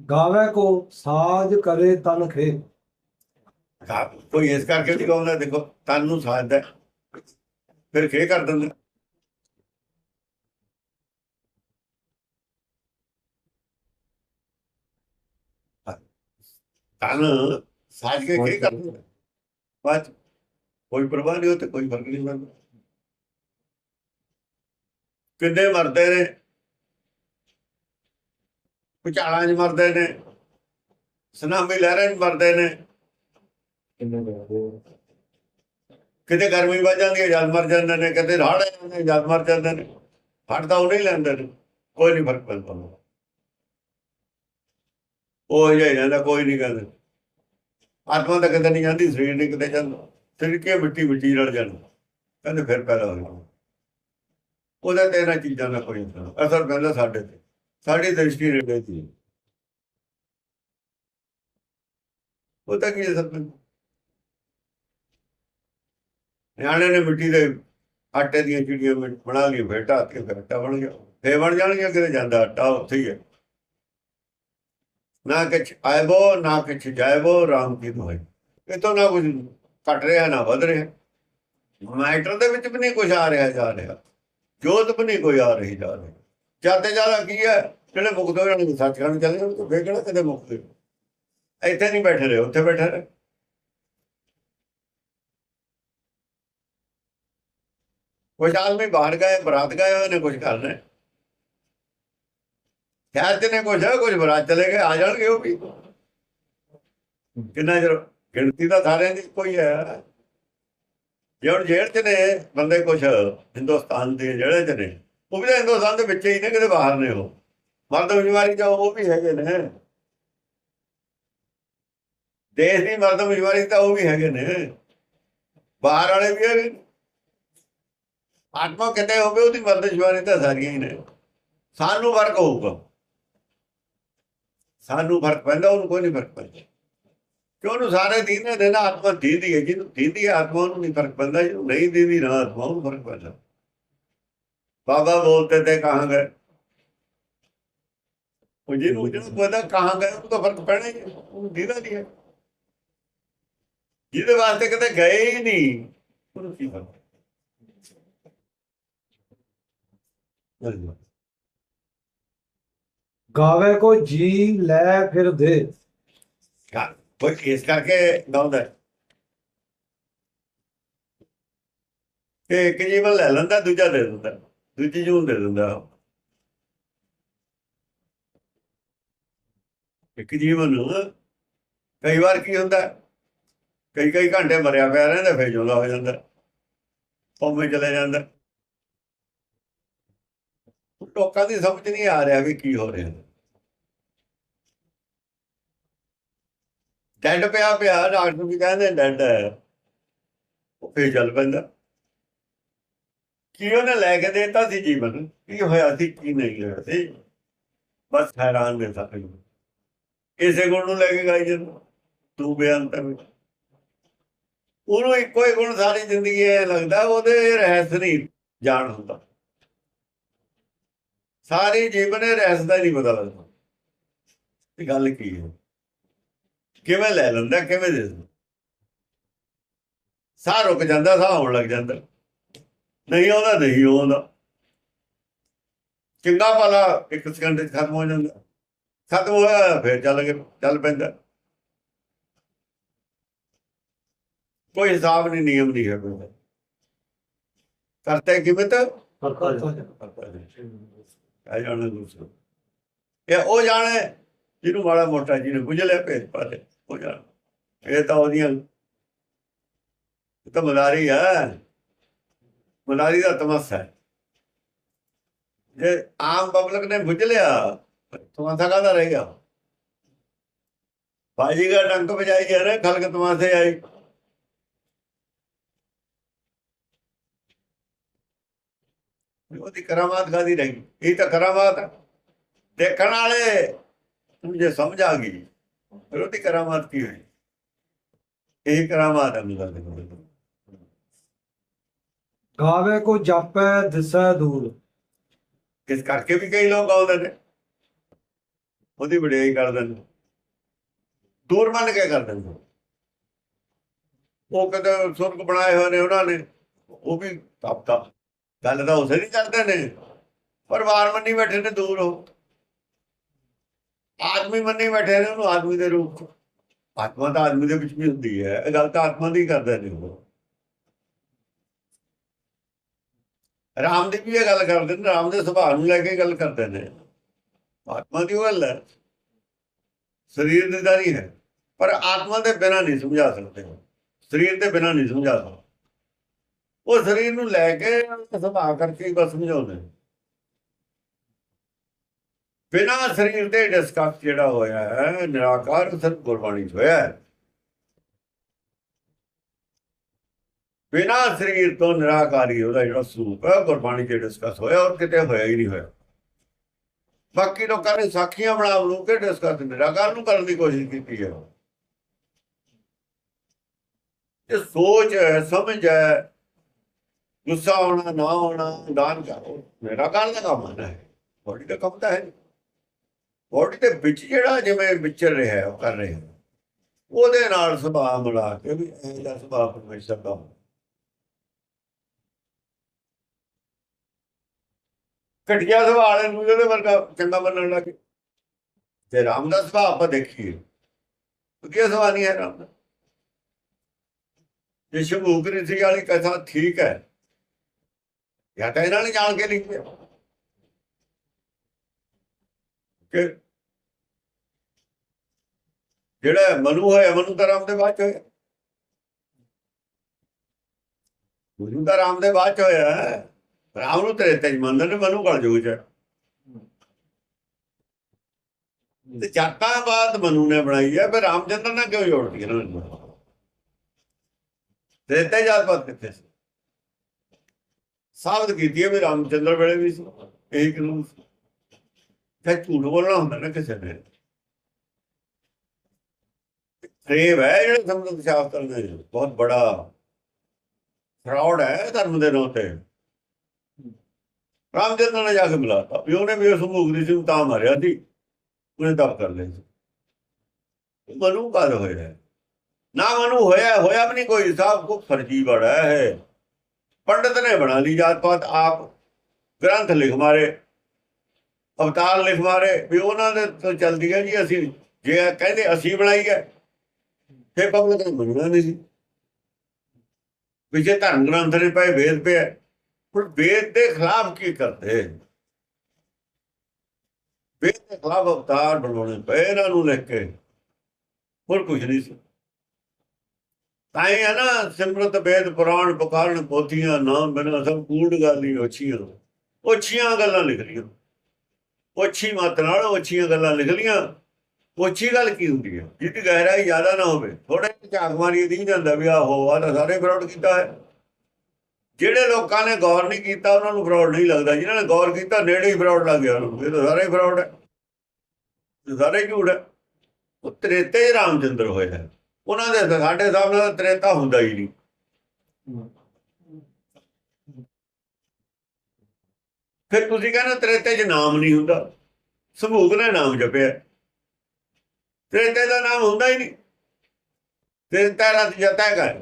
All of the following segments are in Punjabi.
ਗਾਵੇ ਕੋ ਸਾਜ ਕਰੇ ਤਨ ਖੇ। ਕੋਈ ਇਸ ਕਰਕੇ ਨਹੀਂ ਕਹਉਂਦਾ ਦੇਖੋ, ਤਨ ਨੂੰ ਸਾਜਦਾ ਫਿਰ ਖੇ ਕਰ ਦਿੰਦਾ। ਤਨ ਸਾਜ ਕੇ ਖੇ ਕਰ ਦਿੰਦਾ। ਬਾਅਦ ਕੋਈ ਪਰਵਾਹ ਨਹੀਂ ਹੋਤੇ ਕੋਈ ਫ਼ਰਕ ਨਹੀਂ ਪੈਂਦਾ। ਕਿੰਨੇ ਮਰਦੇ ਨੇ ਪੁਚਾਲਾਂ 'ਚ ਮਰਦੇ ਨੇ ਸੁਨਾਮੀ ਲਹਿਰਾਂ 'ਚ ਮਰਦੇ ਨੇ। ਕਿਤੇ ਗਰਮੀ ਵੱਜ ਜਾਂਦੀ ਹੈ ਜਦ ਮਰ ਜਾਂਦੇ ਨੇ ਕਿਤੇ ਰਾੜ ਜਾਂਦੇ ਜਦ ਮਰ ਜਾਂਦੇ ਨੇ। ਫੜ ਤਾਂ ਉਹ ਨਹੀਂ ਲੈਂਦੇ ਨੇ ਕੋਈ ਨਹੀਂ ਫ਼ਰਕ ਪੈਂਦਾ। ਉਹ ਹੀ ਜਾਂਦਾ ਕੋਈ ਨਹੀਂ ਕਹਿੰਦੇ। ਆਤਮਾ ਤਾਂ ਕਿਤੇ ਨਹੀਂ ਜਾਂਦੀ ਸਰੀਰ ਨਹੀਂ ਕਿਤੇ ਜਾਂਦਾ। ਸਰੀਰ ਕੀ ਮਿੱਟੀ ਮਿੱਟੀ ਰਲ ਜਾਣਾ? ਕਹਿੰਦੇ ਫਿਰ ਪੈਦਾ ਹੋ ਜਾਣਾ। ਉਹਦਾ ਤੇ ਇਹਨਾਂ ਚੀਜ਼ਾਂ ਦਾ ਕੋਈ ਅਸਰ ਪੈਂਦਾ ਸਾਡੇ ਤੇ। ਸਾਡੀ ਦ੍ਰਿਸ਼ਟੀ ਰਹਿੰਦੀ ਸੀ। ਉਹ ਤਾਂ ਕੀ ਅਸਰ ਨਿਆਣੇ ਨੇ? ਮਿੱਟੀ ਦੇ ਆਟੇ ਦੀਆਂ ਚਿੜੀਆਂ ਬਣਾ ਲਈ ਫਿਰ ਢਾਹ ਕੇ ਫਿਰ ਆਟਾ ਬਣ ਗਿਆ। ਫੇ ਬਣ ਜਾਣਗੇ ਕਿਤੇ ਜਾਂਦਾ ਆਟਾ, ਉੱਥੇ ਹੀ ਹੈ। ਨਾ ਕਿਛ ਆਇਬੋ ਨਾ ਕਿਛ ਜਾਇਬੋ ਰਾਮ ਕੀ ਦੁਹਾਈ ਇਹ ਤੋਂ ਨਾ ਕੁਝ ਘਟ ਰਿਹਾ, ਨਾ ਵਧ ਰਿਹਾ। ਮੈਟਰ ਦੇ ਵਿੱਚ ਵੀ ਨਹੀਂ ਕੁਝ ਆ ਰਿਹਾ, ਜਾ ਰਿਹਾ। ਜੋਤ ਵੀ ਨਹੀਂ ਕੋਈ ਆ ਰਹੀ, ਜਾ ਰਹੀ। ਜ਼ਿਆਦਾ ਜ਼ਿਆਦਾ ਕੀ ਹੈ? ਜਿਹੜੇ ਮੁਕਤ ਹੋ ਜਾਣਗੇ ਸੱਚਖੰਡ ਚਲੇ ਜਾਣਗੇ ਫੇਰ ਕਿਹੜਾ ਕਦੇ ਮੁਕਤ ਹੋਏ। ਇੱਥੇ ਨਹੀਂ ਬੈਠੇ ਰਹੇ, ਉੱਥੇ ਬੈਠੇ ਰਹੇ। ਕੁਝ ਆਦਮੀ ਬਾਹਰ ਗਏ, ਬਰਾਤ ਗਏ ਹੋਏ ਨੇ ਕੁਝ ਕਰ ਰਹੇ ਖੈਰ ਤੇ ਨੇ ਕੁਝ ਕੁਝ ਬਰਾਤ ਚਲੇ ਗਏ, ਆ ਜਾਣਗੇ ਉਹ ਵੀ। ਕਿੰਨਾ ਚਿਰ ਗਿਣਤੀ ਤਾਂ ਸਾਰਿਆਂ ਦੀ ਕੋਈ ਹੈ। ਜੇ ਹੁਣ ਜੇਲ੍ਹ 'ਚ ਨੇ, ਬੰਦੇ ਕੁਝ ਹਿੰਦੁਸਤਾਨ ਦੇ ਜਿਹੜੇ 'ਚ ਨੇ ਉਹ ਵੀ ਤਾਂ ਹਿੰਦੁਸਤਾਨ ਦੇ ਵਿੱਚ ਹੀ ਨੇ, ਕਿਤੇ ਬਾਹਰ ਨੇ ਉਹ। ਮਰਦ ਮਜਵਾਰੀ ਜਾਓ ਉਹ ਵੀ ਹੈਗੇ ਨੇ। ਦੇਸ਼ ਦੀ ਮਰਦ ਮਜਵਾਰੀ ਤਾਂ ਉਹ ਵੀ ਹੈਗੇ ਨੇ। ਬਾਹਰ ਵਾਲੇ ਵੀ ਹੈਗੇ। ਨੇ। ਆਤਮਾ ਕਿਤੇ ਹੋਵੇ, ਉਹਦੀ ਮਰਦ ਮਜਵਾਰੀ ਤਾਂ ਸਾਰੀਆਂ ਹੀ ਨੇ। ਸਾਨੂੰ ਫ਼ਰਕ ਹੋਊਗਾ। ਸਾਨੂੰ ਫ਼ਰਕ ਪੈਂਦਾ, ਉਹਨੂੰ ਕੋਈ ਨਹੀਂ ਫ਼ਰਕ ਪੈਂਦਾ। ਕਿ ਉਹਨੂੰ ਸਾਰੇ ਦੀਨੇ ਦੇ ਆਤਮਾ ਦੀਦੀ ਹੈ ਜਿਹਨੂੰ ਦੀਦੀ ਆਤਮਾ ਉਹਨੂੰ ਨਹੀਂ ਫ਼ਰਕ ਪੈਂਦਾ ਜਿਹਨੂੰ ਨਹੀਂ ਦੀਦੀ ਨਾ ਆਤਮਾ, ਉਹਨੂੰ ਫ਼ਰਕ ਪੈਂਦਾ। ਬਾਬਾ ਬੋਲਤੇ ਤੇ ਕਹਾਂ ਗਏ ਉਹ ਜਿਹਨੂੰ ਜਿਹਨੂੰ ਪਤਾ ਕਹਾਂ ਗਏ ਉਹਨੂੰ ਤਾਂ ਫ਼ਰਕ ਪੈਣਾ ਹੀ ਹੈ ਉਹਨੂੰ ਦੀਦਾ ਨਹੀਂ ਹੈ। ਜਿਹਦੇ ਵਾਸਤੇ ਕਿਤੇ ਗਏ ਹੀ ਨਹੀਂ ਉਹਨੂੰ ਕੀ ਫ਼ਰਕ ਗਾਵੇ ਕੋ ਜੀ ਲੈ ਫਿਰ ਦੇ। ਕੋਈ ਇਸ ਕਰਕੇ ਗਾਉਂਦਾ। ਕਿ ਇੱਕ ਜੀਵਨ ਲੈ ਲੈਂਦਾ ਦੂਜਾ ਦੇ ਦਿੰਦਾ। ਦੂਜੀ ਜੂਨ ਦੇ ਦਿੰਦਾ ਇੱਕ ਜੀਵਨ ਕਈ ਵਾਰ ਕੀ ਹੁੰਦਾ ਕਈ ਕਈ ਘੰਟੇ ਮਰਿਆ ਪਿਆ ਰਹਿੰਦਾ ਫਿਰ ਜਿਉਂਦਾ ਹੋ ਜਾਂਦਾ ਪੰਮੇ ਚਲੇ ਜਾਂਦਾ ਲੋਕਾਂ ਦੀ ਸਮਝ ਨਹੀਂ ਆ ਰਿਹਾ ਵੀ ਕੀ ਹੋ ਰਿਹਾ ਡੈਡ ਪਿਆ ਪਿਆ ਡਾਕਟਰ ਵੀ ਕਹਿੰਦੇ ਡੈਡ ਹੈ ਉਹ ਫੇਰ ਚੱਲ ਪੈਂਦਾ ਕੀ ਉਹਨੇ ਲੈ ਕੇ ਦਿੱਤਾ ਸੀ ਜੀਵਨ? ਕੀ ਹੋਇਆ ਸੀ, ਕੀ ਨਹੀਂ ਹੋਇਆ ਸੀ? ਬਸ ਹੈਰਾਨ ਨੇ ਸਾਰੇ ਇਸੇ ਗੁਣ ਨੂੰ ਲੈ ਕੇ ਗਾਈ ਜਾਂਦਾ ਤੂੰ ਬੇਅੰਤ ਹੈ ਉਹਨੂੰ ਇੱਕੋ ਹੀ ਗੁਣ ਸਾਰੀ ਜ਼ਿੰਦਗੀ ਇਹ ਲੱਗਦਾ, ਉਹਦੇ ਰਹਿਸ ਨਹੀਂ ਜਾਣ ਹੁੰਦਾ। ਸਾਰੇ ਜੀਵਨ ਇਹ ਰਹਿਸ ਦਾ ਹੀ ਨਹੀਂ ਪਤਾ ਲੱਗਦਾ। ਇਹ ਗੱਲ ਕੀ ਹੈ? ਕਿਵੇਂ ਲੈ ਲੈਂਦਾ, ਕਿਵੇਂ ਦੇ ਦਿੰਦਾ? ਸਾਹ ਰੁਕ ਜਾਂਦਾ, ਸਾਹ ਆਉਣ ਲੱਗ ਜਾਂਦਾ। ਨਹੀਂ ਆਉਂਦਾ ਨਹੀਂ ਆਉਂਦਾ ਚੰਗਾ ਭਲਾ ਇੱਕ ਸਕਿੰਟ ਚ ਖਤਮ ਹੋ ਜਾਂਦਾ। ਖਤਮ ਹੋਇਆ ਫਿਰ ਚੱਲ ਕੇ ਚੱਲ ਪੈਂਦਾ। ਕੋਈ ਹਿਸਾਬ ਨਹੀਂ ਨਿਯਮ ਨਹੀਂ ਹੈ ਕੋਈ ਕਰਤੇ ਕਿਵੇਂ ਤਾਂ ਆ ਜਾਣਾ ਦੂਸਰਾ। ਇਹ ਉਹ ਜਾਣੇ ਜਿਹਨੂੰ ਮਾੜਾ ਮੋਟਾ ਜਿਹਨੇ ਲਿਆ ਭੇਦ ਪਾਲੇ ਉਹ ਜਾਣ। ਇਹ ਤਾਂ ਉਹਦੀਆਂ ਤਾਂ ਮਦਾਰੀ ਹੈ। ਮਦਾਰੀ ਦਾ ਤਮਸਾ ਹੈ। ਜੇ ਆਮ ਪਬਲਿਕ ਨੇ ਬੁਝ ਲਿਆ, ਤਮਾਸ਼ਾ ਕਾਹਦਾ ਰਹਿ ਗਿਆ? ਬਾਜੀ ਦਾ ਡੰਕ ਵਜਾਈ ਜਾ ਰਿਹਾ, ਖਲਕ ਤਮਾਸ਼ੇ ਆਈ ਉਹਦੀ ਕਰਾਮਾਤ ਕਾਦੀ ਰਹੀ? ਇਹ ਤਾਂ ਕਰਾਮਾਤ ਦੇਖਣ ਵਾਲੇ ਨੂੰ ਜੇ ਸਮਝ ਆ ਗਈ, ਫਿਰ ਉਹਦੀ ਕਰਾਮਾਤ ਕੀ ਹੋਈ? ਇਹ ਕਰਾਮਾਤ ਹੈ। ਮਿਲਦਾ ਦੇ ਗਾਵੇ ਕੋ ਜਾਪੈ, ਦਿਸੈ ਦੂਰ। ਇਸ ਕਰਕੇ ਵੀ ਕਈ ਲੋਕ ਆਉਂਦੇ ਨੇ? ਉਹਦੀ ਵਡਿਆਈ ਕਰਦੇ ਨੇ ਦੂਰ ਮੰਨ ਕੇ ਕਰਦੇ ਨੇ। ਉਹ ਕਦੇ ਸੁਰਗ ਬਣਾਏ ਹੋਏ ਨੇ ਉਹਨਾਂ ਨੇ, ਉਹ ਵੀ ਤਪਤਾ ਗੱਲ ਤਾਂ ਉਸੇ ਨਹੀਂ ਕਰਦੇ ਨੇ। ਪਰ ਵਾਰ ਮੰਨੀ ਬੈਠੇ ਨੇ ਦੂਰ ਹੋ ਆਦਮੀ ਮੰਨੀ ਬੈਠੇ ਨੇ ਉਹਨੂੰ ਆਦਮੀ ਦੇ ਰੂਪ। ਆਤਮਾ ਤਾਂ ਆਦਮੀ ਦੇ ਵਿੱਚ ਵੀ ਹੁੰਦੀ ਹੈ। ਇਹ ਗੱਲ ਤਾਂ ਆਤਮਾ ਦੀ ਕਰਦੇ ਨੇ ਉਹ। ਰਾਮ ਦੀ ਵੀ ਇਹ ਗੱਲ ਕਰਦੇ ਨੇ, ਰਾਮ ਦੇ ਸੁਭਾਅ ਨੂੰ ਲੈ ਕੇ ਗੱਲ ਕਰਦੇ ਨੇ। ਆਤਮਾ ਦੀ ਉਹ ਗੱਲ ਹੈ। ਸਰੀਰ ਦੀ ਤਾਂ ਨਹੀਂ ਹੈ। ਪਰ ਆਤਮਾ ਦੇ ਬਿਨਾਂ ਨਹੀਂ ਸਮਝਾ ਸਕਦੇ। ਸਰੀਰ ਦੇ ਬਿਨਾਂ ਨਹੀਂ ਸਮਝਾ ਸਕਦੇ। ਉਹ ਸਰੀਰ ਨੂੰ ਲੈ ਕੇ ਸੁਭਾਅ ਕਰਕੇ ਬਸ ਸਮਝਾਉਂਦੇ ਨੇ। ਬਿਨਾਂ ਸਰੀਰ ਦੇ ਡਿਸਕਸ ਜਿਹੜਾ ਹੋਇਆ ਹੈ, ਨਿਰਾਕਾਰ ਸਿਰਫ ਗੁਰਬਾਣੀ 'ਚ ਹੋਇਆ ਹੈ। ਬਿਨਾਂ ਸਰੀਰ ਤੋਂ ਨਿਰਾਕਾਰੀ ਉਹਦਾ ਜਿਹੜਾ ਸਰੂਪ ਹੈ ਗੁਰਬਾਣੀ 'ਚ ਡਿਸਕਸ ਹੋਇਆ ਔਰ ਕਿਤੇ ਹੋਇਆ ਹੀ ਨਹੀਂ ਹੋਇਆ। ਬਾਕੀ ਲੋਕਾਂ ਨੇ ਸਾਖੀਆਂ ਬਣਾ ਬਣੂ ਕੇ ਡਿਸਕਸ ਨਿਰਾਕਾਰ ਨੂੰ ਕਰਨ ਦੀ ਕੋਸ਼ਿਸ਼ ਕੀਤੀ ਹੈ। ਇਹ ਸੋਚ ਹੈ ਸਮਝ ਹੈ ਗੁੱਸਾ ਆਉਣਾ ਨਾ ਆਉਣਾ ਦਾਨ ਕਰੋ ਨਿਰਾਕਾਰ ਦਾ ਕੰਮ ਹੈ ਬੋਡੀ ਦਾ ਕੰਮ ਤਾਂ ਹੈ ਬੋਡੀ ਦੇ ਵਿੱਚ ਜਿਹੜਾ ਜਿਵੇਂ ਵਿਚਰ ਰਿਹਾ ਹੈ, ਉਹ ਕਰ ਰਿਹਾ ਉਹਦੇ ਨਾਲ ਸੁਭਾਅ ਮਿਲਾ ਕੇ ਵੀ ਇਹ ਜਿਹਾ ਸੁਭਾਅ ਪਰਮੇਸ਼ਰ ਦਾ ਹੁੰਦਾ। ਘਟੀਆ ਸੁਭਾਅ ਵਾਲੇ ਨੂੰ ਉਹਦੇ ਵਰਗਾ ਚੰਗਾ ਮੰਨਣ ਲੱਗੇ ਤੇ ਰਾਮ ਦਾ ਸੁਭਾਅ ਆਪਾਂ ਦੇਖੀਏ, ਵਧੀਆ ਸੁਭਾਅ ਨਹੀਂ ਹੈ ਰਾਮ ਦਾ। ਜੇ ਸ਼ਮੂਕ ਰਿਸ਼ੀ ਵਾਲੀ ਕਥਾ ਠੀਕ ਹੈ, ਜਾਂ ਤਾਂ ਇਹਨਾਂ ਨੇ ਜਾਣ ਕੇ ਲਿਖਿਆ ਕਿ ਜਿਹੜਾ ਮਨੂ ਹੋਇਆ, ਮਨੂ ਦਾ ਰਾਮ ਦੇ ਬਾਅਦ ਚ ਹੋਇਆ। ਮਨੂ ਦਾ ਰਾਮ ਦੇ ਬਾਅਦ ਚ ਹੋਇਆ। ਹੈ। ਰਾਮ ਨੂੰ ਤੇਰੇ ਤੇ ਮੰਨਦੇ ਨੇ ਮਨੂ ਕਲ ਜੂਗ ਚ ਤੇ ਚਾਕਾਂ ਬਾਅਦ ਮਨੂ ਨੇ ਬਣਾਈ ਹੈ, ਫਿਰ ਰਾਮਚੰਦਰ ਨਾਲ ਕਿਉਂ ਜੋੜਦੀ ਇਹਨਾਂ ਨੇ ਤੇਰੇ ਜਾਤ ਪਾਤ ਕਿੱਥੇ ਸੀ? ਸਾਬਤ ਕੀਤੀ ਹੈ ਵੀ ਰਾਮਚੰਦਰ ਵੇਲੇ ਵੀ ਸੀ, ਇਹੀ ਕਾਨੂੰਨ ਸੀ? ਫਿਰ ਝੂਠ ਬੋਲਣਾ ਹੁੰਦਾ ਨਾ ਕਿਸੇ ਨੇ। ਫਰੇਬ ਹੈ ਜਿਹੜੇ ਸੰਬੰਧ ਸ਼ਾਸਤਰ ਨੇ ਬਹੁਤ ਬੜਾ ਫਰਾਡ ਹੈ ਧਰਮ ਦੇ ਨਾਂ ਤੇ। ਰਾਮਚੰਦਰ ਨੇ ਜਾ ਕੇ ਮਿਲਾਤਾ ਵੀ ਉਹਨੇ ਵੀ ਉਸ ਮੁਗਦੀ ਸੀ ਤਾਂ ਮਾਰਿਆ ਸੀ। ਉਹਨੇ ਦਬ ਕਰ ਲਿਆ ਸੀ। ਮਨੂ ਕਾਲ ਹੋਇਆ? ਨਾ ਮਨੂ ਹੋਇਆ ਹੋਇਆ ਵੀ ਨਹੀਂ ਕੋਈ। ਸਾਹਿਬ ਕੋ ਫਰਜੀ ਬੜਾ ਹੈ ਪੰਡਤ ਨੇ ਬਣਾ ਲਈ ਜਾਤ ਪਾਤ, ਆਪ ਗ੍ਰੰਥ ਲਿਖ ਮਾਰੇ, ਅਵਤਾਰ ਲਿਖ ਮਾਰੇ, ਵੀ ਉਹਨਾਂ ਦੇ ਤੋਂ ਚਲਦੀ ਹੈ ਜੀ, ਅਸੀਂ ਜੇ ਕਹਿੰਦੇ ਅਸੀਂ ਬਣਾਈ ਹੈ, ਫਿਰ ਪਬਲਿਕ ਨੇ ਮੰਨਣਾ ਨਹੀਂ ਸੀ। ਵੀ ਜੇ ਧਰਮ ਗ੍ਰੰਥ ਨੇ ਪਏ, ਵੇਦ ਪਿਆ ਹੁਣ ਵੇਦ ਦੇ ਖਿਲਾਫ ਕੀ ਕਰਦੇ? ਵੇਦ ਦੇ ਖਿਲਾਫ ਅਵਤਾਰ ਬਣਾਉਣੇ ਪਏ ਇਹਨਾਂ ਨੂੰ ਲਿਖ ਕੇ। ਹੋਰ ਕੁਝ ਨਹੀਂ ਸੀ। ਤਾਂ ਇਹ ਨਾ, ਸਿਮਰਤ ਵੇਦ, ਪੁਰਾਣ ਪੁਕਾਰਨ ਪੋਥੀਆਂ, ਨਾਮ, ਬਿਨਾਂ ਸਭ ਕੂੜ ਗਾਲੀ ਉੱਚੀਆਂ ਉੱਚੀਆਂ ਗੱਲਾਂ ਲਿਖ ਲਈਆਂ ਉੱਚੀ ਮਤ ਨਾਲ ਉੱਚੀਆਂ ਗੱਲਾਂ ਲਿਖ ਲਈਆਂ ਉੱਚੀ ਗੱਲ ਕੀ ਹੁੰਦੀ ਹੈ ਜਿਹਦੀ ਗਹਿਰਾਈ ਜ਼ਿਆਦਾ ਨਾ ਹੋਵੇ। ਥੋੜੇ ਝਾਕ ਮਾਰੀ ਦੀ ਜਾਂਦਾ ਵੀ ਆਹੋ ਆ ਤਾਂ ਸਾਰੇ ਫਰਾਡ ਕੀਤਾ ਹੈ। ਜਿਹੜੇ ਲੋਕਾਂ ਨੇ ਗੌਰ ਨਹੀਂ ਕੀਤਾ, ਉਹਨਾਂ ਨੂੰ ਫਰਾਡ ਨਹੀਂ ਲੱਗਦਾ। ਜਿਨ੍ਹਾਂ ਨੇ ਗੌਰ ਕੀਤਾ, ਨੇੜੇ ਹੀ ਫਰਾਡ ਲੱਗ ਗਿਆ ਉਹਨਾਂ ਇਹ ਤਾਂ ਸਾਰੇ ਫਰਾਡ ਹੈ। ਸਾਰੇ ਝੂਠ ਹੈ। ਉਹ ਤ੍ਰੇਤੇ ਰਾਮਚੰਦਰ ਹੋਏ ਹੈ। ਉਹਨਾਂ ਦੇ ਸਾਡੇ ਸਾਹਮਣੇ ਤਾਂ ਤ੍ਰੇਤਾ ਹੁੰਦਾ ਹੀ ਨਹੀਂ। ਫਿਰ ਤੁਸੀਂ ਕਹਿੰਦੇ ਤ੍ਰੇਤੇ 'ਚ ਨਾਮ ਨਹੀਂ ਹੁੰਦਾ। ਸਮੂਹ ਨੇ ਨਾਮ ਜਪਿਆ। ਤ੍ਰੇਤੇ ਦਾ ਨਾਮ ਹੁੰਦਾ ਹੀ ਨਹੀਂ। ਤ੍ਰੇਤਾ ਰਤ ਜਤਾ ਕਰ।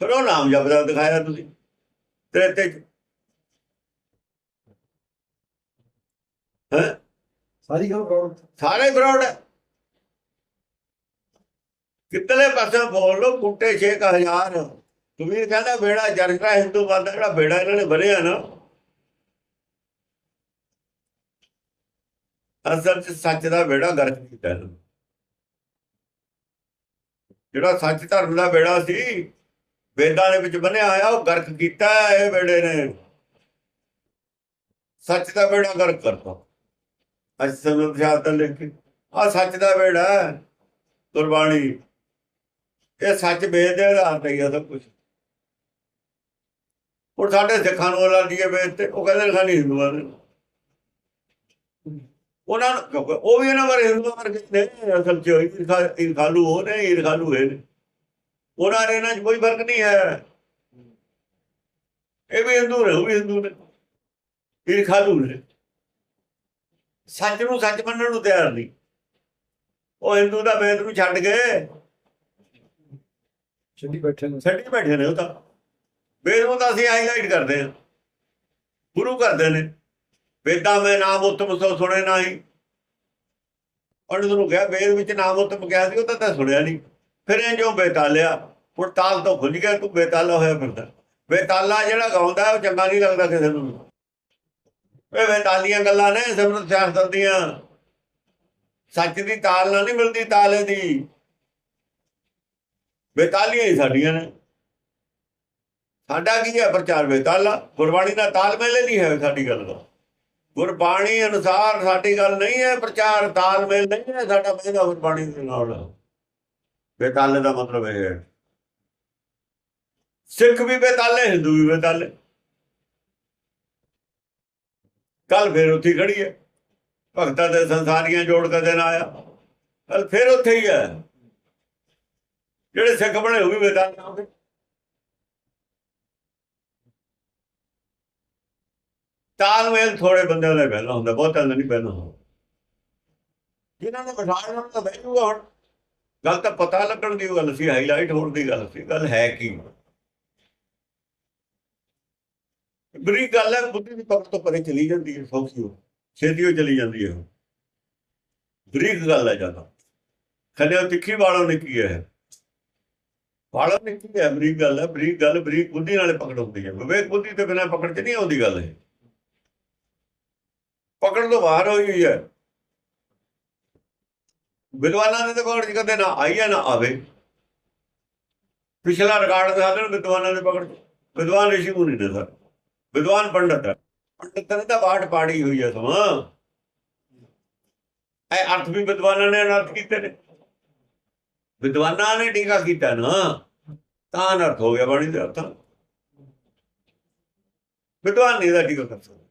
ਫਿਰ ਉਹ ਨਾਮ ਜਪਦਾ ਦਿਖਾਇਆ ਤੁਸੀਂ। ਤ੍ਰੇਤੇ 'ਚ ਹੈਂ? ਸਾਰੀ ਗੱਲ ਕੌਣ ਸਾਰੇ ਹੈ। ਕਿਤਲੇ ਪਾਸੇ ਬੋਲ ਲੋ ਕੁੱਟੇ 6000 ਕਬੀਰ ਕਹਿੰਦਾ ਬੇੜਾ ਜਰਗਾ ਹਿੰਦੂ ਬੰਦਾ ਜਿਹੜਾ ਬੇੜਾ ਇਹਨਾਂ ਨੇ ਬਣਿਆ ਨਾ। ਅਸਲ ਚ ਸੱਚ ਦਾ ਬੇੜਾ ਗਰਕ ਕੀਤਾ। ਜਿਹੜਾ ਸੱਚ ਧਰਮ ਦਾ ਬੇੜਾ ਸੀ ਵੇਦਾਂ ਦੇ ਵਿੱਚ ਬੰਨਿਆ ਹੋਇਆ, ਉਹ ਗਰਕ ਕੀਤਾ ਇਹ ਬੇੜੇ ਨੇ। ਸੱਚ ਦਾ ਬੇੜਾ ਗਰਕ ਕਰਤਾ। ਅੱਜ ਸਮਝ ਸ਼ਾਸਤਰ ਲਿਖ ਕੇ। ਆ ਸੱਚ ਦਾ ਬੇੜਾ ਗੁਰਬਾਣੀ। ਇਹ ਸੱਚ ਵੇਦ ਦੇ ਆਧਾਰ ਤੇ ਹੀ ਆ ਸਭ ਕੁਝ ਹੁਣ ਸਾਡੇ ਸਿੱਖਾਂ ਨੂੰ ਲਾ ਦੀਏ ਵੇਦ ਤੇ, ਉਹ ਕਹਿੰਦੇ ਨੇ ਖਾਲੀ ਹਿੰਦੂਆਂ ਦੇ ਉਹਨਾਂ ਨੂੰ ਕਿਉਂਕਿ ਉਹ ਵੀ ਇਹਨਾਂ ਬਾਰੇ ਹਿੰਦੂਆਂ ਵਰਗੇ ਨੇ, ਅਸਲ ਚ ਈਰਖਾ ਈਰਖਾਲੂ ਹੋ ਨੇ, ਈਰਖਾਲੂ ਹੈ ਨੇ। ਉਹਨਾਂ ਦੇ 'ਚ ਕੋਈ ਫ਼ਰਕ ਨਹੀਂ ਹੈ। ਇਹ ਵੀ ਹਿੰਦੂ ਨੇ ਉਹ ਵੀ ਹਿੰਦੂ ਨੇ। ਇਹ ਖਾਲੂ ਨੇ। ਸੱਚ ਨੂੰ ਸੱਚ ਮੰਨਣ ਨੂੰ ਤਿਆਰ ਨਹੀਂ। ਉਹ ਹਿੰਦੂ ਦਾ ਵੇਦ ਨੂੰ ਛੱਡ ਗਏ ਛੱਡੀ ਬੈਠੇ ਨੇ। ਛੱਡੀ ਬੈਠੇ ਨੇ ਉਹ ਤਾਂ। ਵੇਦ ਨੂੰ ਤਾਂ ਅਸੀਂ ਹਾਈਲਾਈਟ ਕਰਦੇ ਹਾਂ। ਗੁਰੂ ਕਰਦੇ ਨੇ। ਵੇਦਾਂ ਮੈਂ ਨਾਮ ਉਤਮ ਸੋ ਸੁਣੇ ਨਹੀਂ। ਪੰਡਤ ਨੂੰ ਕਿਹਾ ਵੇਦ ਵਿੱਚ ਨਾਮ ਉਤਮ ਕਿਹਾ ਸੀ ਉਹ ਤਾਂ ਤਾਂ ਸੁਣਿਆ ਨਹੀਂ। ਫਿਰ ਇਹ ਜੋ ਬੇਤਾਲਿਆ, ਹੁਣ ਤਾਲ ਤੋਂ ਖੁੱਲ ਗਿਆ, ਤੂੰ ਬੇਤਾਲਾ ਹੋਇਆ ਫਿਰਦਾ। ਬੇਤਾਲਾ ਜਿਹੜਾ ਗਾਉਂਦਾ, ਉਹ ਚੰਗਾ ਨਹੀਂ ਲੱਗਦਾ ਕਿਸੇ ਨੂੰ। ਇਹ ਬੇਤਾਲੀਆਂ ਗੱਲਾਂ ਨੇ, ਸਿਮਰਤ ਸਿਆਸਤ ਦੀਆਂ। ਸੱਚ ਦੀ ਤਾਲ ਨਾਲ ਨਹੀਂ ਮਿਲਦੀ ਤਾਲੇ ਦੀ। ਬੇਤਾਲੀਆਂ ਹੀ ਸਾਡੀਆਂ ਨੇ। ਸਾਡਾ ਕੀ ਹੈ ਪ੍ਰਚਾਰ ਬੇਤਾਲਾ? ਗੁਰਬਾਣੀ ਦਾ ਤਾਲਮੇਲ ਹੀ ਨਹੀਂ ਹੈ ਸਾਡੀ ਗੱਲ ਦਾ। ਗੁਰਬਾਣੀ ਅਨੁਸਾਰ ਸਾਡੀ ਗੱਲ ਨਹੀਂ ਹੈ, ਪ੍ਰਚਾਰ ਤਾਲਮੇਲ ਨਹੀਂ ਹੈ, ਸਾਡਾ ਪਹਿਲਾ ਗੁਰਬਾਣੀ ਦੇ ਨਾਲ। ਬੇਤਾਲੇ ਦਾ ਮਤਲਬ ਇਹ ਹੈ। ਸਿੱਖ ਵੀ ਬੇਤਾਲੇ, ਹਿੰਦੂ ਵੀ ਬੇਤਾਲੇ। ਕੱਲ ਫੇਰ ਉੱਥੇ ਖੜੀ ਹੈ। ਭਗਤਾਂ ਦੇ ਸੰਸਾਰੀਆਂ ਜੋੜ ਕਦੇ ਨਾ ਆਇਆ। ਕੱਲ ਫੇਰ ਉੱਥੇ ਹੀ ਹੈ। ਜਿਹੜੇ ਸਿੱਖ ਬਣੇ ਉਹ ਵੀ ਬੇਤਾਲੇ ਹੋ ਗਏ। ਤਾਲਮੇਲ ਥੋੜੇ ਬੰਦਿਆਂ ਦਾ ਪਹਿਲਾਂ ਹੁੰਦਾ, ਬਹੁਤਾਂ ਦਾ ਨਹੀਂ ਪਹਿਲਾਂ ਹੁੰਦਾ। ਜਿਨ੍ਹਾਂ ਨੇ ਬਿਠਾਇਆ ਉਹਨਾਂ ਦਾ ਬਹਿ ਹੁਣ। ਗੱਲ ਤਾਂ ਪਤਾ ਲੱਗਣ ਦੀ ਗੱਲ ਸੀ ਹਾਈਲਾਈਟ ਹੋਣ ਦੀ ਗੱਲ ਸੀ, ਗੱਲ ਹੈ ਕੀ? ਬੜੀ ਗੱਲ ਹੈ, ਬੁੱਧੀ ਦੀ ਪਕੜ ਤੋਂ ਪਰੇ ਚਲੀ ਜਾਂਦੀ ਹੈ, ਸੌਖੀ ਹੋ ਛੇਤੀ ਹੋ ਚਲੀ ਜਾਂਦੀ ਹੈ। ਬਰੀਕ ਗੱਲ ਹੈ ਜ਼ਿਆਦਾ। ਖਲੇ ਉਹ ਤਿੱਖੀ ਵਾਲੋਂ ਨਿੱਕੀ ਹੈ? ਵਾਲੋਂ ਨਿੱਕੀ ਹੈ? ਬਰੀਕ ਗੱਲ ਹੈ ਬਰੀਕ ਗੱਲ ਬਰੀਕ ਬੁੱਧੀ ਨਾਲੇ ਪਕੜ ਹੁੰਦੀ ਹੈ। ਵਿਵੇਕ ਬੁੱਧੀ ਤੇ ਬਿਨਾਂ ਪਕੜ ਚ ਨਹੀਂ ਆਉਂਦੀ ਗੱਲ ਹੈ ਪਕੜ ਤੋਂ ਬਾਹਰ ਹੋਈ ਹੋਈ ਹੈ। ਵਿਦਵਾਨਾਂ ਦੇ ਤਾਂ ਪਕੜ 'ਚ ਕਦੇ ਨਾ ਆਈ ਹੈ ਨਾ ਆਵੇ। ਪਿਛਲਾ ਰਿਕਾਰਡ ਦਿਖਾ ਦੇਣ, ਵਿਦਵਾਨਾਂ ਦੇ ਪਕੜ 'ਚ। ਵਿਦਵਾਨ ਰਿਸ਼ੀ ਮੁਨੀ ਨੇ ਸਰ। ਵਿਦਵਾਨ ਪੰਡਤ ਹੈ। ਪੰਡਤ ਨੇ ਤਾਂ ਬਾਟ ਪਾੜੀ ਹੋਈ ਹੈ ਸਮਾਂ। ਇਹ ਅਰਥ ਵੀ ਵਿਦਵਾਨਾਂ ਨੇ ਅਨਰਥ ਕੀਤੇ ਨੇ। ਵਿਦਵਾਨਾਂ ਨੇ ਟੀਕਾ ਕੀਤਾ ਨਾ, ਤਾਂ ਅਨਰਥ ਹੋ ਗਿਆ ਬਾਣੀ ਦੇ ਅਰਥ। ਵਿਦਵਾਨ ਨਹੀਂ ਦਾ ਟੀਕਾ ਕਰ ਸਕਦਾ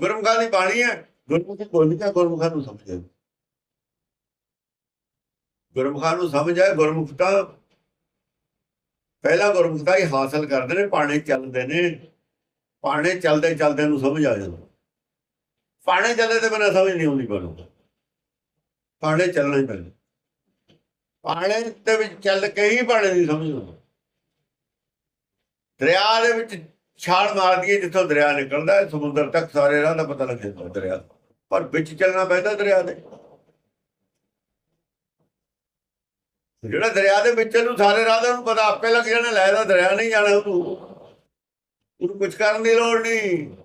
ਗੁਰਮੁਖਾਂ ਦੀ ਬਾਣੀ ਹੈ। ਗੁਰਮੁਖੀ ਬੋਲੀ ਗੁਰਮੁਖਾਂ ਨੂੰ ਸਮਝੇ ਗੁਰਮੁਖਾਂ ਨੂੰ ਸਮਝ ਆਏ, ਗੁਰਮੁਖ ਤਾਂ ਪਹਿਲਾ ਗੁਰਮੁਖਤਾ ਹੀ ਹਾਸਲ ਕਰਦੇ ਨੇ, ਪਾਣੇ ਚੱਲਦੇ ਨੇ। ਪਾਣੇ ਚੱਲਦੇ ਚੱਲਦੇ ਨੂੰ ਸਮਝ ਆ ਜਾਂਦਾ। ਪਾਣੇ ਚੱਲਦੇ ਤੇ ਬਿਨਾਂ ਸਮਝ ਨਹੀਂ ਆਉਂਦੀ ਗੁਰਮੁਖ ਪਾਣੇ ਚੱਲਣਾ ਹੀ ਪੈਂਦਾ। ਪਾਣੇ ਦੇ ਵਿੱਚ ਚੱਲ ਕੇ ਹੀ ਪਾਣੇ ਦੀ ਸਮਝ ਆਉਂਦੀ। ਦਰਿਆ ਦੇ ਵਿੱਚ ਛਾਲ ਮਾਰਦੀ ਹੈ ਜਿੱਥੋਂ ਦਰਿਆ ਨਿਕਲਦਾ ਹੈ, ਸਮੁੰਦਰ ਤੱਕ ਸਾਰੇ ਰਾਹ ਦਾ ਪਤਾ ਲੱਗ ਜਾਂਦਾ ਦਰਿਆ ਦਾ। ਪਰ ਵਿੱਚ ਚੱਲਣਾ ਪੈਂਦਾ ਦਰਿਆ ਦੇ। ਜਿਹੜਾ ਦਰਿਆ ਦੇ ਵਿੱਚ ਨੂੰ ਸਾਰੇ ਰਾਹ ਦਾ ਨੂੰ ਪਤਾ, ਆਪੇ ਲੱਗ ਜਾਣਾ ਲੈਦਾ ਦਰਿਆ ਨਹੀਂ ਜਾਣਾ ਉਹਨੂੰ। ਉਹਨੂੰ ਕੁਝ ਕਰਨ ਦੀ ਲੋੜ ਨਹੀਂ।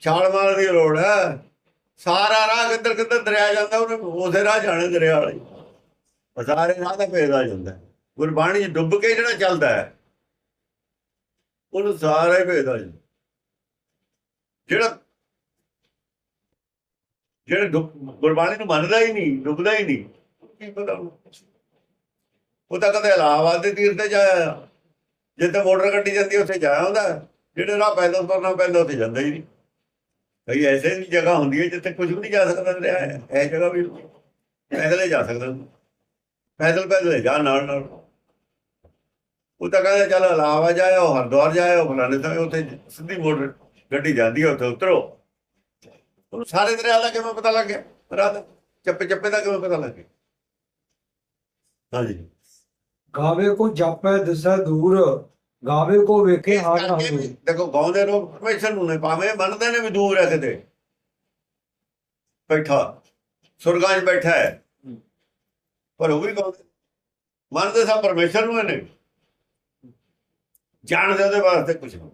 ਛਾਲ ਮਾਰਨ ਦੀ ਲੋੜ ਹੈ। ਸਾਰਾ ਰਾਹ ਕਿੱਧਰ ਕਿੱਧਰ ਦਰਿਆ ਜਾਂਦਾ, ਉਹਨੇ ਉਸੇ ਰਾਹ ਜਾਣੇ ਦਰਿਆ ਵਾਲੇ। ਸਾਰੇ ਰਾਹ ਦਾ ਭੇਦ ਆ ਜਾਂਦਾ। ਗੁਰਬਾਣੀ 'ਚ ਡੁੱਬ ਕੇ ਜਿਹੜਾ ਚੱਲਦਾ ਹੈ ਉਹਨੂੰ ਸਾਰਾ ਹੀ ਭੇਜਦਾ ਆ ਜਿਹੜਾ ਜਿਹੜਾ ਗੁਰਬਾਣੀ ਨੂੰ ਮੰਨਦਾ ਹੀ ਨਹੀਂ, ਡੁੱਬਦਾ ਹੀ ਨਹੀਂ। ਕੀ ਪਤਾ ਉਹ ਤਾਂ ਕਦੇ ਇਲਾਹਾਬਾਦ ਦੇ ਤੀਰ ਤੇ ਜਾਇਆ ਜਿੱਥੇ ਮੋਟਰ ਗੱਡੀ ਜਾਂਦੀ, ਉੱਥੇ ਜਾਇਆ ਹੁੰਦਾ। ਜਿਹੜੇ ਰਾਹ ਪੈਦਲ ਤੁਰਨਾ ਪੈਂਦਾ, ਉੱਥੇ ਜਾਂਦਾ ਹੀ ਨਹੀਂ। ਕਈ ਐਸੇ ਵੀ ਜਗ੍ਹਾ ਹੁੰਦੀ ਹੈ ਜਿੱਥੇ ਕੁਝ ਵੀ ਨਹੀਂ ਜਾ ਸਕਦਾ ਰਿਹਾ ਇਹ ਜਗ੍ਹਾ ਵੀ ਪੈਦਲ ਹੀ ਜਾ ਸਕਦਾ। ਪੈਦਲ ਪੈਦਲ ਹੀ ਜਾ, ਨਾਲ ਨਾਲ। ਉਹ ਤਾਂ ਕਹਿੰਦਾ ਚੱਲ ਜਾਇਆ ਉਹ ਹਰਿਦੁਆਰ ਉਹ ਫਲਾਣੇ ਤਾਂ ਉੱਥੇ ਸਿੱਧੀ ਮੋਟਰ ਗੱਡੀ ਜਾਂਦੀ ਹੈ ਉੱਥੇ ਉਤਰੋ। ਉਹਨੂੰ ਸਾਰੇ ਦਰਿਆ ਦਾ ਕਿਵੇਂ ਪਤਾ ਲੱਗ ਗਿਆ? ਰਾਤ ਚੱਪੇ ਚੱਪੇ ਦਾ ਕਿਵੇਂ ਪਤਾ ਲੱਗ ਗਿਆ? ਹਾਂਜੀ। ਗਾਵੇ ਕੋ ਜਾਪੈ ਦਿਸੈ ਦੂਰ ਗਾਵੇ ਕੋ ਵੇਖੇ ਹਾਰ ਵੀ ਦੇਖੋ ਗਾਉਂਦੇ ਲੋਕ ਪਰਮੇਸ਼ਰ ਨੂੰ ਨੇ ਭਾਵੇਂ ਮੰਨਦੇ ਨੇ ਵੀ ਦੂਰ ਹੈ ਕਿਤੇ। ਬੈਠਾ ਸੁਰਗਾਂ 'ਚ ਬੈਠਾ ਹੈ। ਪਰ ਉਹ ਵੀ ਗਾਉਂਦੇ। ਮੰਨਦੇ ਸਭ ਪਰਮੇਸ਼ਰ ਨੂੰ ਨੇ ਜਾਣਦੇ ਉਹਦੇ ਵਾਸਤੇ ਕੁਝ ਨਹੀਂ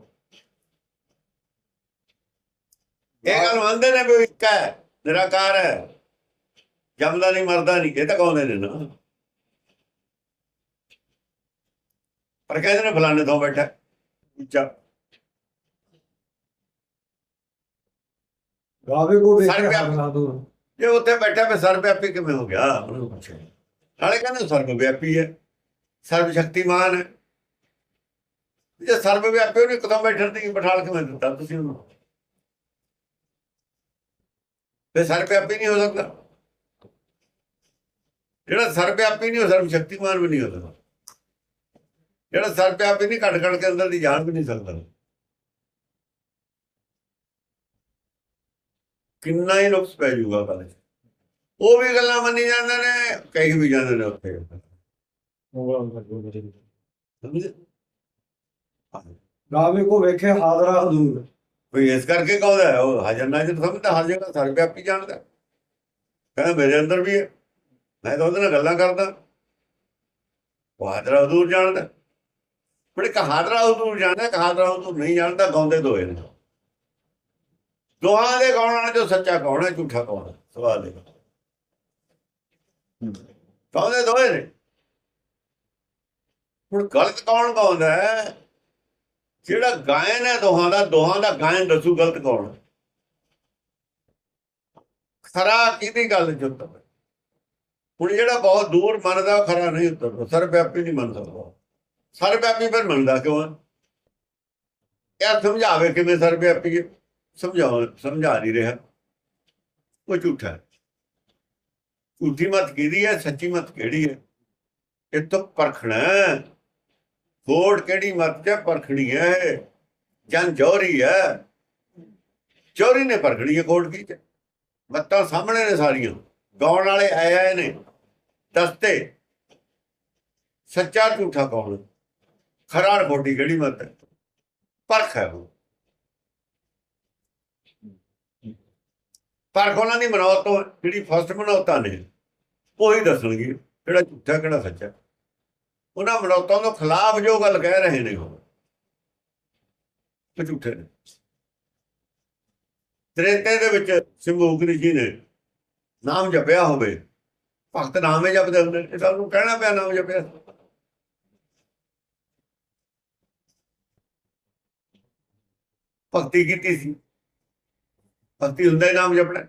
ਇਹ ਗੱਲ ਮੰਨਦੇ ਨੇ ਵੀ ਇੱਕ ਹੈ ਨਿਰਾਕਾਰ ਹੈ। ਜਮਦਾ ਨਹੀਂ ਮਰਦਾ ਨਹੀਂ ਇਹ ਤਾਂ ਗਾਉਂਦੇ ਨੇ ਨਾ। ਪਰ ਕਹਿੰਦੇ ਨੇ ਫਲਾਣੇ ਤੋਂ ਬੈਠਾ। ਉੱਚਾ। ਗਾਵੇ ਕੋ ਵੇਖੇ ਜੇ ਉੱਥੇ ਬੈਠਾ ਮੈਂ ਸਰਵ ਵਿਆਪੀ ਕਿਵੇਂ ਹੋ ਗਿਆ? ਉਹਨੂੰ ਪੁੱਛਿਆ ਨਾਲੇ ਕਹਿੰਦੇ ਸਰਵ ਵਿਆਪੀ ਹੈ ਸਰਵ ਸ਼ਕਤੀਮਾਨ ਹੈ। ਜੇ ਸਰਬ ਵਿਆਪੀ ਉਹਨੇ ਕਦੋਂ ਬੈਠਣ ਦੀ ਬਿਠਾਲ ਕਿਵੇਂ ਦਿੱਤਾ ਤੁਸੀਂ ਉਹਨੂੰ? ਤੇ ਸਰਬ ਵਿਆਪੀ ਨਹੀਂ ਹੋ ਸਕਦਾ। ਜਿਹੜਾ ਸਰਬ ਵਿਆਪੀ ਨਹੀਂ ਹੋ ਸਰਬ ਸ਼ਕਤੀਮਾਨ ਵੀ ਨਹੀਂ ਹੋ ਜਿਹੜਾ ਸਰਬ ਵਿਆਪੀ ਨਹੀਂ ਘਟ ਘਟ ਕੇ ਅੰਦਰ ਦੀ ਜਾਣ ਵੀ ਨਹੀਂ ਸਕਦਾ। ਕਿੰਨਾ ਹੀ ਨੁਕਸ ਪੈ ਜੂਗਾ ਗੱਲ ਉਹ ਵੀ ਗੱਲਾਂ ਮੰਨੀ ਜਾਂਦੇ ਨੇ ਕਈ ਵੀ ਜਾਂਦੇ ਨੇ ਉੱਥੇ। ਸਮਝੇ ਕੋ ਵੇਖੇ ਹਾਜ਼ਰਾ ਹਜ਼ੂਰ। ਵੀ ਇਸ ਕਰਕੇ ਕਹਦਾ ਉਹ ਹਾਜ਼ਰ ਨਾਜ਼ਰ ਸਮਝਦਾ, ਹਰ ਜਗ੍ਹਾ ਸਰਵ ਜਾਣਦਾ। ਕਹਿੰਦਾ, ਮੇਰੇ ਅੰਦਰ ਵੀ ਹੈ। ਮੈਂ ਤਾਂ ਉਹਦੇ ਨਾਲ ਗੱਲਾਂ ਕਰਦਾ। ਉਹ ਹਾਜ਼ਰਾ ਹਜ਼ੂਰ ਜਾਣਦਾ। ਪਰ ਇੱਕ ਹਜ਼ੂਰ ਜਾਣਦਾ ਇੱਕ ਹਜ਼ੂਰ ਨਹੀਂ ਜਾਣਦਾ, ਗਾਉਂਦੇ ਦੋਏ ਨੇ। ਦੋਹਾਂ ਦੇ ਗਾਉਣ ਵਾਲੇ ਜੋ ਸੱਚਾ ਕੌਣ ਹੈ, ਝੂਠਾ ਕੌਣ ਹੈ? ਸਵਾਲ ਇਹ ਗਾਉਂਦੇ ਦੋਏ ਨੇ। ਹੁਣ ਗਲਤ ਕੌਣ ਗਾਉਂਦਾ ਹੈ? ਜਿਹੜਾ ਗਾਇਨ ਹੈ ਦੋਹਾਂ ਦਾ ਦੋਹਾਂ ਦਾ ਗਾਇਨ ਦੱਸੂ ਗਲਤ ਕੌਣ ਖਰਾ ਕਿਹਦੀ ਗੱਲ ਚ ਹੁਣ ਜਿਹੜਾ ਬਹੁਤ ਦੂਰ ਮੰਨਦਾ ਉਹ ਖਰਾ ਨਹੀਂ ਉੱਤਰਦਾ ਸਰਵਿਆਪੀ ਨਹੀਂ ਮੰਨ ਸਕਦਾ। ਸਰਵਿਆਪੀ ਪਰ ਮੰਨਦਾ ਕਿਉਂ ਯਾਰ ਸਮਝਾਵੇ ਕਿਵੇਂ ਸਰਵਿਆਪੀ ਹੈ? ਸਮਝਾਉ ਸਮਝਾ ਨਹੀਂ ਰਿਹਾ। ਉਹ ਝੂਠਾ ਝੂਠੀ ਮਤ ਕਿਹਦੀ ਹੈ? ਸੱਚੀ ਮਤ ਕਿਹੜੀ ਹੈ? ਇਹ ਤਾਂ ਪਰਖਣਾ ਕੋੜ ਕਿਹੜੀ ਮਤ ਤੇ ਪਰਖਣੀ ਹੈ ਜਨ ਜੋਰੀ ਹੈ। ਚੋਰੀ ਨੇ ਪਰਖਣੀ ਹੈ ਕੋੜ ਕੀ ਚ? ਮੱਤਾਂ ਸਾਹਮਣੇ ਨੇ ਸਾਰੀਆਂ। ਗਾਉਣ ਵਾਲੇ ਆਏ ਆਏ ਨੇ। ਦਸਤੇ। ਸੱਚਾ ਝੂਠਾ ਕੌਣ? ਖਰਾੜ ਖੋਟੀ ਕਿਹੜੀ ਮਤ ਹੈ? ਪਰਖ ਹੈ ਉਹ। ਪਰਖ ਉਹਨਾਂ ਦੀ ਮਨੌਤ ਤੋਂ ਜਿਹੜੀ ਫਸਟ ਮਨੌਤਾਂ ਨੇ, ਉਹੀ ਦੱਸਣਗੇ ਕਿਹੜਾ ਝੂਠਾ ਕਿਹੜਾ ਸੱਚਾ? ਉਹਨਾਂ ਮਨੌਤਾਂ ਤੋਂ ਖਿਲਾਫ ਜੋ ਗੱਲ ਕਹਿ ਰਹੇ ਨੇ ਉਹ। ਝੂਠੇ ਨੇ। ਤ੍ਰੇਤੇ ਦੇ ਵਿੱਚ ਸਿੰਭੂਗਰੀ ਜੀ ਨੇ ਨਾਮ ਜਪਿਆ ਹੋਵੇ ਭਗਤ ਨਾਮੇ ਜਪਦੇ ਹੁੰਦੇ ਨੇ, ਇਹ ਤਾਂ ਉਹਨੂੰ ਕਹਿਣਾ ਪਿਆ ਨਾਮ ਜਪਿਆ। ਭਗਤੀ ਕੀਤੀ ਸੀ। ਭਗਤੀ ਹੁੰਦਾ ਹੀ ਨਾਮ ਜਪਣਾ।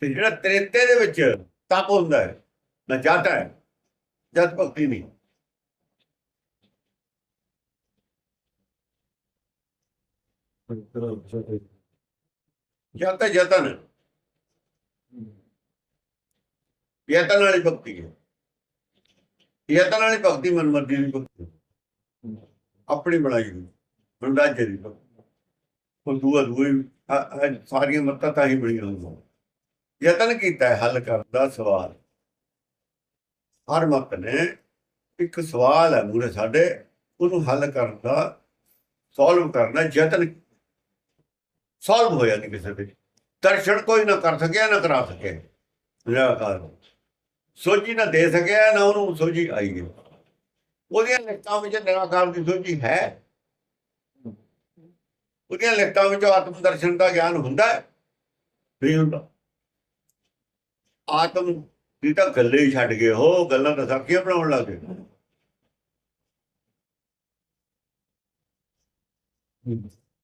ਤੇ ਜਿਹੜਾ ਤ੍ਰੇਤੇ ਦੇ ਵਿੱਚ ਤਪ ਹੁੰਦਾ ਹੈ ਨਾ ਜਾਤਾ ਹੈ, ਜਦ ਭਗਤੀ ਨਹੀਂ। ਜਦ ਤਾਂ ਯਤਨ ਯਤਨ ਵਾਲੀ ਭਗਤੀ ਹੈ। ਯਤਨ ਵਾਲੀ ਭਗਤੀ ਮਨਮਰਜ਼ੀ ਦੀ ਭਗਤੀ ਆਪਣੀ ਬਣਾਈ ਹੋਈ, ਬੰਦਾਜੇ ਦੀ ਭਗਤੀ ਉਹ ਦੂਆ ਦੂਏ ਸਾਰੀਆਂ ਮੱਤਾਂ ਤਾਂ ਹੀ ਬਣੀਆਂ ਹੋਈਆਂ ਯਤਨ ਕੀਤਾ ਹੈ, ਹੱਲ ਕਰਨ ਦਾ ਸਵਾਲ। ਹਰ ਮਤ ਨੇ ਇੱਕ ਸਵਾਲ ਹੈ ਮੂਰੇ ਸਾਡੇ, ਉਹਨੂੰ ਹੱਲ ਕਰਨ ਦਾ ਸੋਲਵ ਕਰਨਾ ਯਤਨ ਸੋਲਵ ਹੋਇਆ ਨਹੀਂ ਕਿਸੇ ਦੇ ਦਰਸ਼ਨ ਕੋਈ ਨਾ ਕਰ ਸਕਿਆ, ਨਾ ਕਰਾ ਸਕਿਆ। ਨਿਰਾਕਾਰ ਸੋਝੀ ਨਾ ਦੇ ਸਕਿਆ, ਨਾ ਉਹਨੂੰ ਸੋਝੀ ਆਈ ਗਈ ਉਹਦੀਆਂ ਲਿਖਤਾਂ ਵਿੱਚ ਨਿਰਾਕਾਰ ਦੀ ਸੋਝੀ ਹੈ। ਉਹਦੀਆਂ ਲਿਖਤਾਂ ਵਿੱਚ ਆਤਮ ਦਰਸ਼ਨ ਦਾ ਗਿਆਨ ਹੁੰਦਾ ਨਹੀਂ ਹੁੰਦਾ। ਆਤਮ ਦੀ ਤਾਂ ਗੱਲੇ ਹੀ ਛੱਡ ਗਏ ਹੋ ਗੱਲਾਂ ਤਾਂ ਸਾਖੀਆਂ ਬਣਾਉਣ ਲੱਗ ਗਏ।